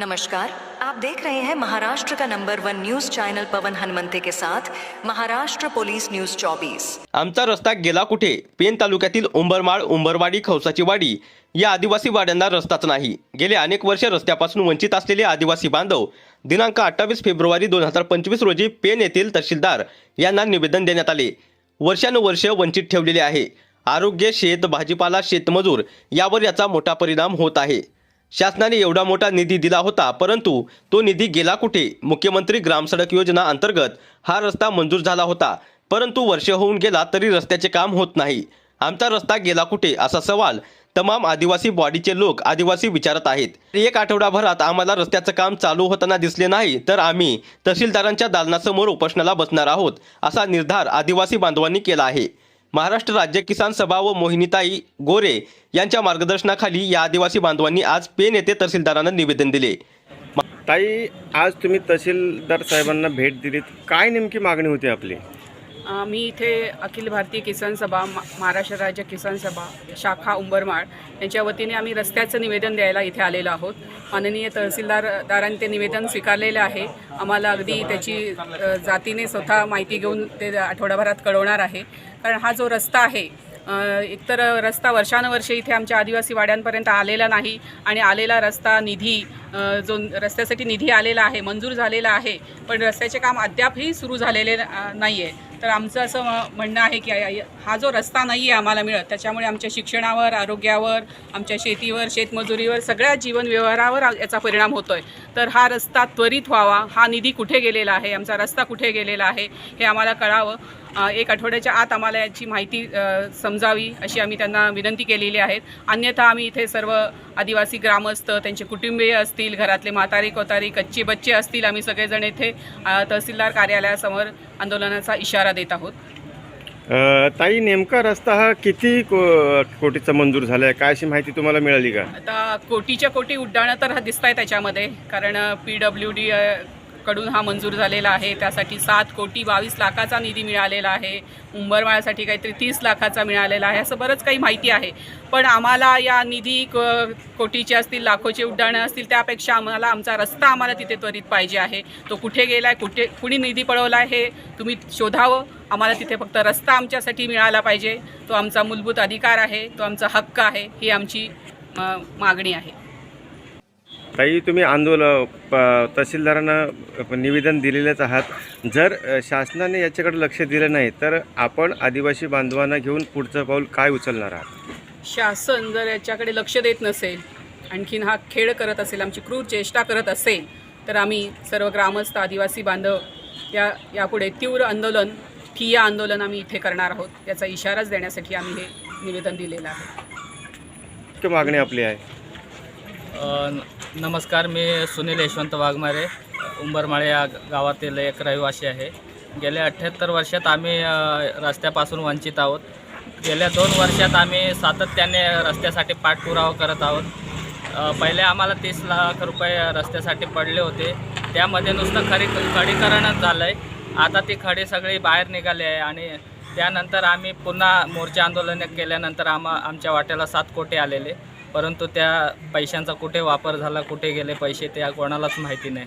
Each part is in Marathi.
नमस्कार आप देख रहे हैं महाराष्ट्र का number one news channel Pavan Hanumante के साथ महाराष्ट्र पोलीस न्यूज 24 आमचा रस्ता गेला कुठे? पेन तालुक्यातील उंबरमाळ उंबरवाडी खवसाची वाडी या आदिवासी वाड्यांना रस्ताच नाही. गेले अनेक वर्ष रस्त्यापासून वंचित असलेले आदिवासी बांधव दिनांक अठ्ठावीस फेब्रुवारी दोन हजार पंचवीस रोजी पेन येथील तहसीलदार यांना निवेदन देण्यात आले. वर्षानुवर्ष वंचित ठेवलेले आहे. आरोग्य शेत भाजीपाला शेतमजूर यावर याचा मोठा परिणाम होत आहे. शासनाने एवढा मोठा निधी दिला होता परंतु तो निधी गेला कुठे? मुख्यमंत्री ग्रामसडक योजना अंतर्गत हा रस्ता मंजूर झाला होता परंतु वर्ष होऊन गेला तरी रस्त्याचे काम होत नाही. आमचा रस्ता गेला कुठे? असा सवाल तमाम आदिवासी बॉडीचे लोक आदिवासी विचारत आहेत. एक आठवडाभरात आम्हाला रस्त्याचं काम चालू होताना दिसले नाही तर आम्ही तहसीलदारांच्या दालनासमोर उपोषणाला बसणार आहोत असा निर्धार आदिवासी बांधवांनी केला आहे. महाराष्ट्र राज्य किसान सभा व मोहिनीताई गोरे यांच्या मार्गदर्शनाखाली या आदिवासी बांधवांनी आज पेन येथे तहसीलदारांना निवेदन दिले. ताई आज तुम्ही तहसीलदार साहेबांना भेट दिलीत. काय नेमकी मागणी होती आपली? मी इथे अखिल भारतीय किसान सभा मा- महाराष्ट्र राज्य किसान सभा शाखा उंबरमाळ यांच्या वतीने आम्ही रस्त्याचं निवेदन द्यायला इथे आलेलो आहोत. माननीय तहसीलदारदारांनी ते निवेदन स्वीकारलेलं आहे. आम्हाला अगदी त्याची जातीने स्वतः माहिती घेऊन ते आठवड्याभरात कळवणार आहे. कारण हा जो रस्ता आहे एकतर रस्ता वर्षानुवर्षे इथे आमच्या आदिवासी वाड्यांपर्यंत आलेला नाही आणि आलेला रस्ता निधी जो रस्त्यासाठी निधी आलेला आहे मंजूर झालेला आहे पण रस्त्याचे काम अद्यापही सुरू झालेले नाही आहे तर आमचं असं म- म्हणणं आहे की हा जो रस्ता नाही आहे आम्हाला मिळत त्याच्यामुळे आमच्या शिक्षणावर आरोग्यावर आमच्या शेतीवर शेतमजुरीवर सगळ्या जीवन व्यवहारावर याचा परिणाम होतो आहे तर हा रस्ता त्वरित व्हावा हा निधी कुठे गेलेला आहे आमचा रस्ता कुठे गेलेला आहे हे आम्हाला कळावं. एक आठवड्याच्या आत आम्हाला याची माहिती समजावी अशी आम्ही त्यांना विनंती केलेली आहे. अन्यथा आम्ही इथे सर्व आदिवासी ग्रामस्थ त्यांचे कुटुंबीय असतील घरातले म्हातारी कोतारी कच्चे बच्चे असतील आम्ही सगळेजण इथे तहसीलदार कार्यालयासमोर आंदोलनाचा इशारा देत आहोत. ताई नेमका रस्ता हा किती को कोटीचा मंजूर झाला आहे काय अशी माहिती तुम्हाला मिळाली का? आता कोटीच्या कोटी उड्डाणं तर दिसत आहे त्याच्यामध्ये कारण पी डब्ल्यू डी कडून हा मंजूर झालेला आहे. त्यासाठी सात कोटी बावीस लाखाचा निधी मिळालेला आहे. उंबरमाळ्यासाठी काहीतरी तीस लाखाचा मिळालेला आहे. असं बरंच काही माहिती आहे. पण आम्हाला या निधी क कोटीचे असतील लाखोचे उड्डाणं असतील त्यापेक्षा आम्हाला आमचा रस्ता आम्हाला तिथे त्वरित पाहिजे आहे. तो कुठे गेला आहे कुठे कुणी निधी पळवला आहे हे तुम्ही शोधावं. आम्हाला तिथे फक्त रस्ता आमच्यासाठी मिळाला पाहिजे. तो आमचा मूलभूत अधिकार आहे. तो आमचा हक्क आहे. ही आमची मागणी आहे. ताई तुम्ही आंदोलन प- तहसीलदारांना निवेदन दिलेलेच आहात. जर शासनाने याच्याकडे लक्ष दिलं नाही तर आपण आदिवासी बांधवांना घेऊन पुढचं पाऊल काय उचलणार आहात? शासन जर याच्याकडे लक्ष देत नसेल आणखीन हा खेळ करत असेल आमची क्रूर चेष्टा करत असेल तर आम्ही सर्व ग्रामस्थ आदिवासी बांधव या यापुढे तीव्र आंदोलन ठिय्या आंदोलन आम्ही इथे करणार आहोत. याचा इशाराच देण्यासाठी आम्ही हे निवेदन दिलेलं आहे. मागणी आपली आहे. नमस्कार मी सुनील यशवंत वाघमारे उंबरमाळे या गावातील एक रहिवासी आहे. गेल्या अठ्ठ्याहत्तर वर्षात आम्ही रस्त्यापासून वंचित आहोत. गेल्या दोन वर्षात आम्ही सातत्याने रस्त्यासाठी पाठपुरावा करत आहोत. पहिले आम्हाला तीस लाख रुपये रस्त्यासाठी पडले होते. त्यामध्ये नुसतं खडी खडीकरणच झालं आहे आता ती खडी सगळी बाहेर निघाली आहे आणि त्यानंतर आम्ही पुन्हा मोर्चा आंदोलन केल्यानंतर आम्हा आमच्या वाट्याला सात कोटी आलेले. परंतु त्या पैशांचा कुठे वापर झाला कुठे गेले पैसे त्या कोणालाच माहिती नाही.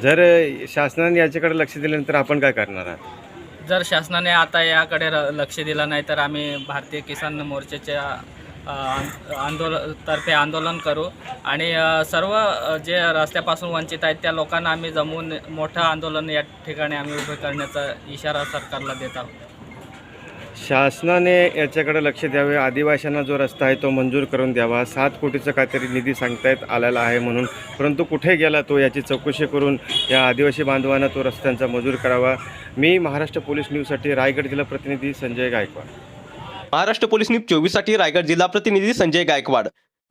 जर शासनाने याच्याकडे लक्ष दिल्यानंतर आपण काय करणार आहात? जर शासनाने आता याकडे र लक्ष दिलं नाही तर आम्ही भारतीय किसान मोर्चाच्या आंदोलन तर्फे आंदोलन करू. आणि अ, सर्व अ, जे रस्त्यापासून वंचित आहेत त्या लोकांना आम्ही जमवून मोठं आंदोलन या ठिकाणी आम्ही उभे करण्याचा इशारा सरकारला देत आहोत. शासनाने याच्याकडे लक्ष द्यावे. आदिवासींना जो रस्ता आहे तो मंजूर करून द्यावा. सात कोटीचा काहीतरी निधी सांगतायत आलेला आहे म्हणून. परंतु कुठे गेला तो याची चौकशी करून या आदिवासी बांधवांना तो रस्त्यांचा मंजूर करावा. मी महाराष्ट्र पोलीस न्यूजसाठी रायगड जिल्हा प्रतिनिधी संजय गायकवाड. महाराष्ट्र पोलीस न्यूज चोवीससाठी रायगड जिल्हा प्रतिनिधी संजय गायकवाड.